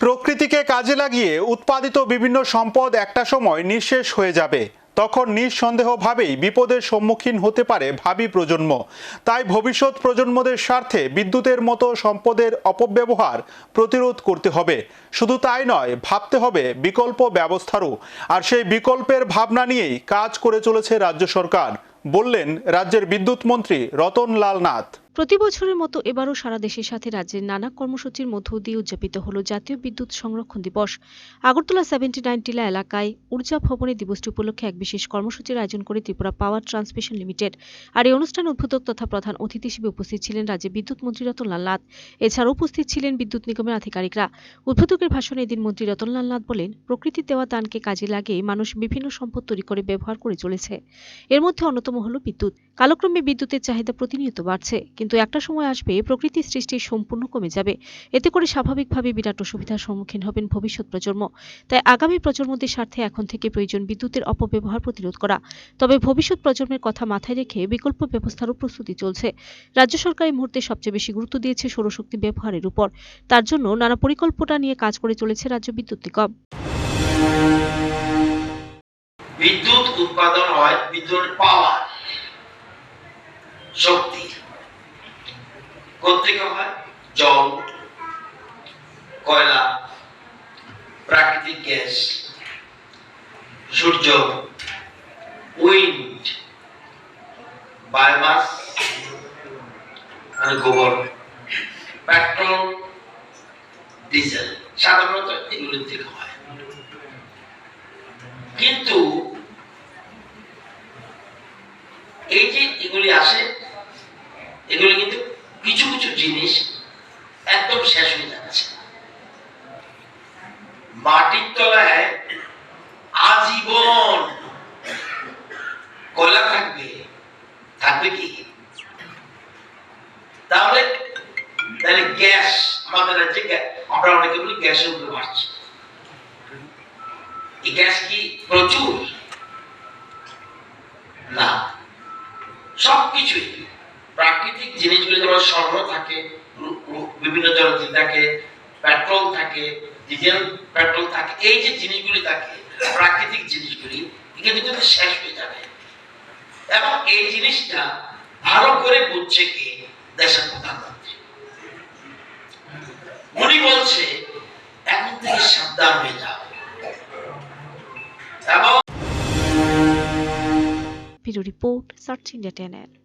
প্রকৃতিকে কাজে লাগিয়ে উৎপাদিত বিভিন্ন সম্পদ একটা সময় নিঃশেষ হয়ে যাবে। তখন নিঃসন্দেহভাবেই বিপদের সম্মুখীন হতে পারে ভাবি প্রজন্ম। তাই ভবিষ্যৎ প্রজন্মদের স্বার্থে বিদ্যুতের মতো সম্পদের অপব্যবহার প্রতিরোধ করতে হবে। শুধু তাই নয়, ভাবতে হবে বিকল্প ব্যবস্থারও। আর সেই বিকল্পের ভাবনা নিয়েই কাজ করে চলেছে রাজ্য সরকার, বললেন রাজ্যের বিদ্যুৎ মন্ত্রী রতন লাল নাথ। প্রতি বছরের মতো এবারও সারা দেশের সাথে রাজ্যের নানা কর্মসূচির মধ্য দিয়ে উদযাপিত হল জাতীয় বিদ্যুৎ সংরক্ষণ দিবস। আগরতলা সেভেন্টি নাইন টিলা এলাকায় ঊর্জা ভবনে দিবসটি উপলক্ষে এক বিশেষ কর্মসূচির আয়োজন করে ত্রিপুরা পাওয়ার ট্রান্সমিশন লিমিটেড। আর এই অনুষ্ঠান উদ্বোধক তথা প্রধান অতিথি হিসেবে উপস্থিত ছিলেন রাজ্যের বিদ্যুৎ মন্ত্রী রতনলাল নাথ। এছাড়াও উপস্থিত ছিলেন বিদ্যুৎ নিগমের আধিকারিকরা। উদ্বোধকের ভাষণে এদিন মন্ত্রী রতনলাল নাথ বলেন, প্রকৃতির দেওয়া দানকে কাজে লাগিয়ে মানুষ বিভিন্ন সম্পদ তৈরি করে ব্যবহার করে চলেছে। এর মধ্যে অন্যতম হল বিদ্যুৎ। কালক্রমে বিদ্যুতের চাহিদা প্রতিনিয়ত বাড়ছে। কিন্তু একটা সময় আসবে প্রকৃতির সৃষ্টি সম্পূর্ণ কমে যাবে। এতে করে স্বাভাবিকভাবে বিরাট অসুবিধার সম্মুখীন হবেন ভবিষ্যৎ প্রজন্ম। তাই আগামী প্রজন্মদের স্বার্থে এখন থেকে প্রয়োজন বিদ্যুতের অপব্যবহার প্রতিরোধ করা। তবে ভবিষ্যৎ প্রজন্মের কথা মাথায় রেখে বিকল্প ব্যবস্থারও প্রস্তুতি চলছে। রাজ্য সরকার এই মুহূর্তে সবচেয়ে বেশি গুরুত্ব দিয়েছে সৌরশক্তি ব্যবহারের উপর। তার জন্য নানা পরিকল্পনা নিয়ে কাজ করে চলেছে রাজ্য বিদ্যুৎ নিগম। বিদ্যুৎ উৎপাদন হয় বিদ্যুৎ পাওয়ার। শক্তি কোথেকে হয় জল, কয়লা, প্রাকৃতিক গ্যাস, সূর্য, উইন্ড, বায়োমাস আর গোবর, পেট্রোল, ডিজেল, সাধারণত এগুলোর থেকে হয়। কিন্তু এই যে এগুলি আসে, এগুলি কিন্তু কিছু কিছু জিনিস একদম শেষ হয়ে যাচ্ছে। মাটির তলায় আজীবন কয়লা থাকবে। থাকবে কি? তাহলে তাহলে গ্যাস, আমাদের রাজ্যে আমরা অনেকে বলি গ্যাসের উপরে বাড়ছে এই গ্যাস কি প্রচুর? না। সবকিছুই। প্রাকৃতিক জিনিসগুলি যেমন স্বর্ণ থাকে বিভিন্ন যন্ত্র থাকে, পেট্রোল থাকে, ডিজেল, পেট্রোল থাকে, এই যে জিনিসগুলি থাকে, প্রাকৃতিক জিনিসগুলি, এগুলো কিন্তু শেষ হয়ে যাবে। এবং এই জিনিসটা ভালো করে বুঝছে কি? দেশের প্রধানমন্ত্রী। উনি বলছে, এখন থেকে সাবধান হয়ে যাও। এবং রিপোর্ট সার্চ ইন্ডিয়া চ্যানেল।